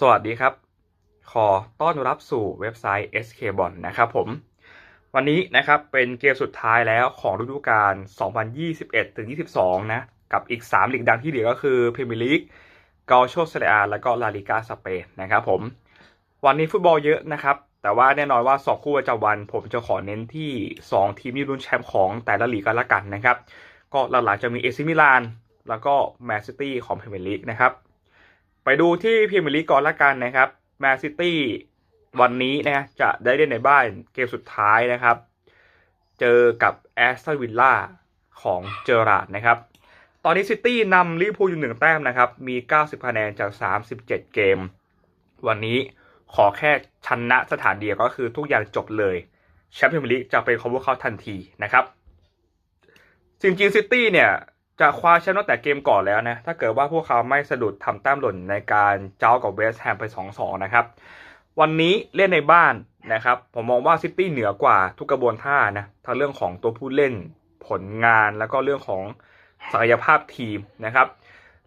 สวัสดีครับ ขอต้อนรับสู่เว็บไซต์ SK b o n นะครับผม วันนี้นะครับเป็นเกมสุดท้ายแล้วของฤดูกาล 2021-22 นะ กับอีก 3 ลีกดังที่เหลือก็คือพรีเมียร์ลีกกาโชเซเรียแล้วก็ลาลิกาสเปนนะครับผม วันนี้ฟุตบอลเยอะนะครับ แต่ว่าแน่นอนว่า 2 คู่ประจำวันผมจะขอเน้นที่ 2 ทีมที่ลุ้นแชมป์ของแต่ละลีกกันละกันนะครับ ก็หลักๆจะมีเอซิมิลานแล้วก็แมนซิตี้ของพรีเมียร์ลีกนะครับ ไปดูที่พรีเมียร์ลีกก่อนละกันนะครับแมนซิตี้วันนี้นะจะได้เล่นในบ้านเกมสุดท้ายนะครับ เจอกับแอสตันวิลล่าของเจอราดนะครับ ตอนนี้ซิตี้นำลิเวอร์พูลอยู่หนึ่งแต้มนะครับ มี 90 คะแนนจาก 37 เกม วันนี้ขอแค่ชนะสถานเดียวก็คือทุกอย่างจบเลยแชมเป์พรีเมียร์ลีกจะเป็นของพวกเขาทันทีนะครับจริงๆซิตี้เนี่ย จะคว้าแชมป์ตั้งแต่เกมก่อนแล้วนะ ถ้าเกิดว่าพวกเขาไม่สะดุดทำแต้มหล่นในการเจ้ากับเวสต์แฮมไป 2-2 นะครับ วันนี้เล่นในบ้านนะครับ ผมมองว่าซิตี้เหนือกว่าทุกกระบวนท่านะ ทั้งเรื่องของตัวผู้เล่นผลงานแล้วก็เรื่องของศักยภาพทีมนะครับ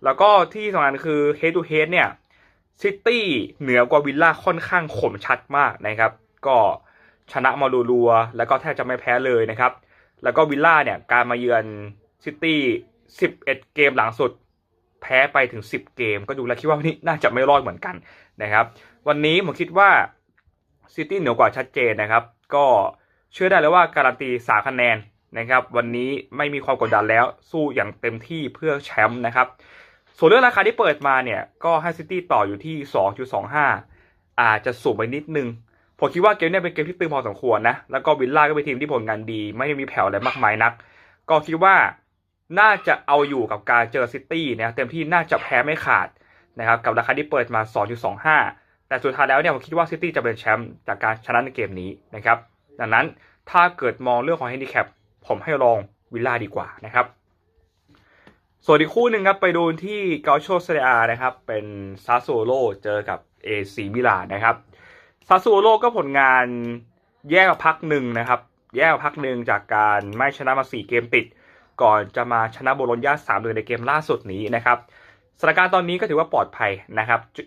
แล้วก็ที่สำคัญคือ head to head เนี่ยซิตี้เหนือกว่าวิลล่าค่อนข้างข่มชัดมากนะครับ ก็ชนะมารัวๆแล้วก็แทบจะไม่แพ้เลยนะครับ แล้วก็วิลล่าเนี่ยการมาเยือนซิตี้ 11 เกมหลังสุด แพ้ไปถึง 10 เกม ก็ดูแล้วคิดว่าวันนี้น่าจะไม่รอดเหมือนกันนะครับ วันนี้ผมคิดว่าซิตี้เหนือกว่าชัดเจนนะครับ ก็เชื่อได้เลยว่าการันตี3คะแนนนะครับ วันนี้ไม่มีความกดดันแล้วสู้อย่างเต็มที่เพื่อแชมป์นะครับ ส่วนเรื่องราคาที่เปิดมาเนี่ย ก็ให้ซิตี้ต่ออยู่ที่ 2.25 อาจจะสูงไปนิดนึงผมคิดว่าเกมนี้เป็นเกมที่ตึงพอสมควรนะ แล้วก็วิลล่าก็เป็นทีมที่ผลงานดี ไม่ได้มีแผ่วอะไรมากมายนัก ก็คิดว่า น่าจะเอาอยู่กับการเจอซิตี้นะเต็มที่น่าจะแพ้ไม่ขาดนะครับกับราคาที่เปิดมา 2.25 แต่สุดท้ายแล้วเนี่ยผมคิดว่าซิตี้จะเป็นแชมป์จากการชนะในเกมนี้นะครับดังนั้นถ้าเกิดมองเรื่องของแฮนดิแคปผมให้ลองวิลล่าดีกว่านะครับ ส่วนอีกคู่หนึ่งครับไปดูที่เกาโชเซเรียนะครับ เป็นซาโซโลเจอกับเอซีมิลานนะครับซาโซโลก็ผลงานแย่กว่าพักหนึ่งนะครับ แย่กว่าพักหนึ่งจากการไม่ชนะมา4เกมติด ก่อนจะมาชนะโบโลญญาสามเดือนในเกมล่าสุดนี้นะครับสถานการณ์ตอนนี้ก็ถือว่าปลอดภัยนะครับจ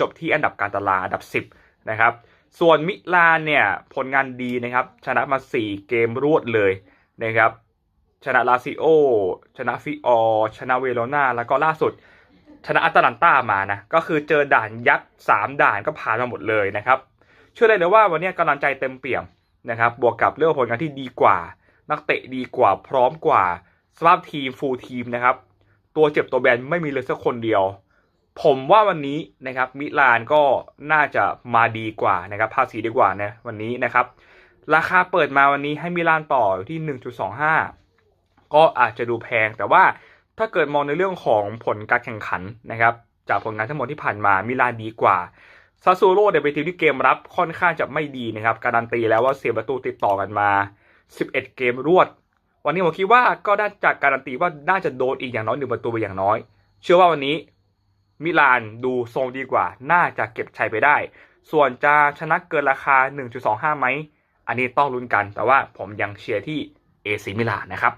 จบที่อันดับการตลาดอันดับ 10 นะครับ ส่วนมิลานเนี่ยผลงานดีนะครับ ชนะมา 4 เกมรวดเลยนะครับชนะลาซิโอ ชนะฟิออชนะเวโรนาแล้วก็ล่าสุด ชนะอัตแลนตามานะ ก็คือเจอด่านยักษ์3ด่านก็ผ่านมาหมดเลยนะครับเชื่อได้เลยว่าวันนี้กำลังใจเต็มเปี่ยมนะครับ บวกกับเรื่องผลงานที่ดีกว่า นักเตะดีกว่าพร้อมกว่า สภาพทีมฟูลทีมนะครับ ตัวเจ็บตัวแบนไม่มีเลยสักคนเดียว ผมว่าวันนี้นะครับมิลานก็น่าจะมาดีกว่านะครับภาษีดีกว่านะวันนี้นะครับ ราคาเปิดมาวันนี้ให้มิลานต่ออยู่ที่ 1.25 ก็อาจจะดูแพงแต่ว่าถ้าเกิดมองในเรื่องของผลการแข่งขันนะครับ จากผลงานทั้งหมดที่ผ่านมามิลานดีกว่าซาซูโร่เนี่ยเป็นทีมที่เกมรับค่อนข้างจะไม่ดีนะครับ การันตีแล้วว่าเสียประตูติดต่อกันมา 11 เกมรวด วันนี้ผมคิดว่าก็ได้จากการันตีว่าน่าจะโดนอีกอย่างน้อยหนึ่งประตูไปอย่างน้อย เชื่อว่าวันนี้มิลานดูทรงดีกว่า น่าจะเก็บชัยไปได้ ส่วนจะชนะเกินราคา 1.25 ไหม อันนี้ต้องลุ้นกัน แต่ว่าผมยังเชียร์ที่เอซิมิลานนะครับ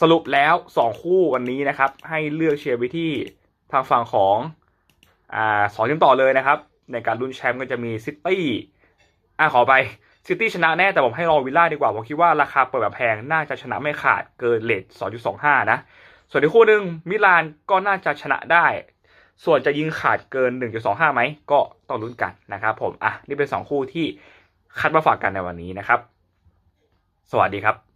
สรุปแล้ว 2 คู่วันนี้นะครับ ให้เลือกเชียร์ไปที่ทางฝั่งของอ่าสองทีมต่อเลยนะครับ ในการลุ้นแชมป์ก็จะมีซิตี้อ่าขอไป ซิตี้ชนะแน่แต่ผมให้รอวิลล่าดีกว่า ผมคิดว่าราคาเปิดแบบแพงน่าจะชนะไม่ขาดเกินเลท2.25 นะ ส่วนอีกคู่หนึ่งมิลานก็น่าจะชนะได้ ส่วนจะยิงขาดเกิน 1.25ไหมก็ต้องลุ้นกันนะครับผมอะนี่เป็น 2 คู่ที่คัดมาฝากกันในวันนี้นะครับ สวัสดีครับ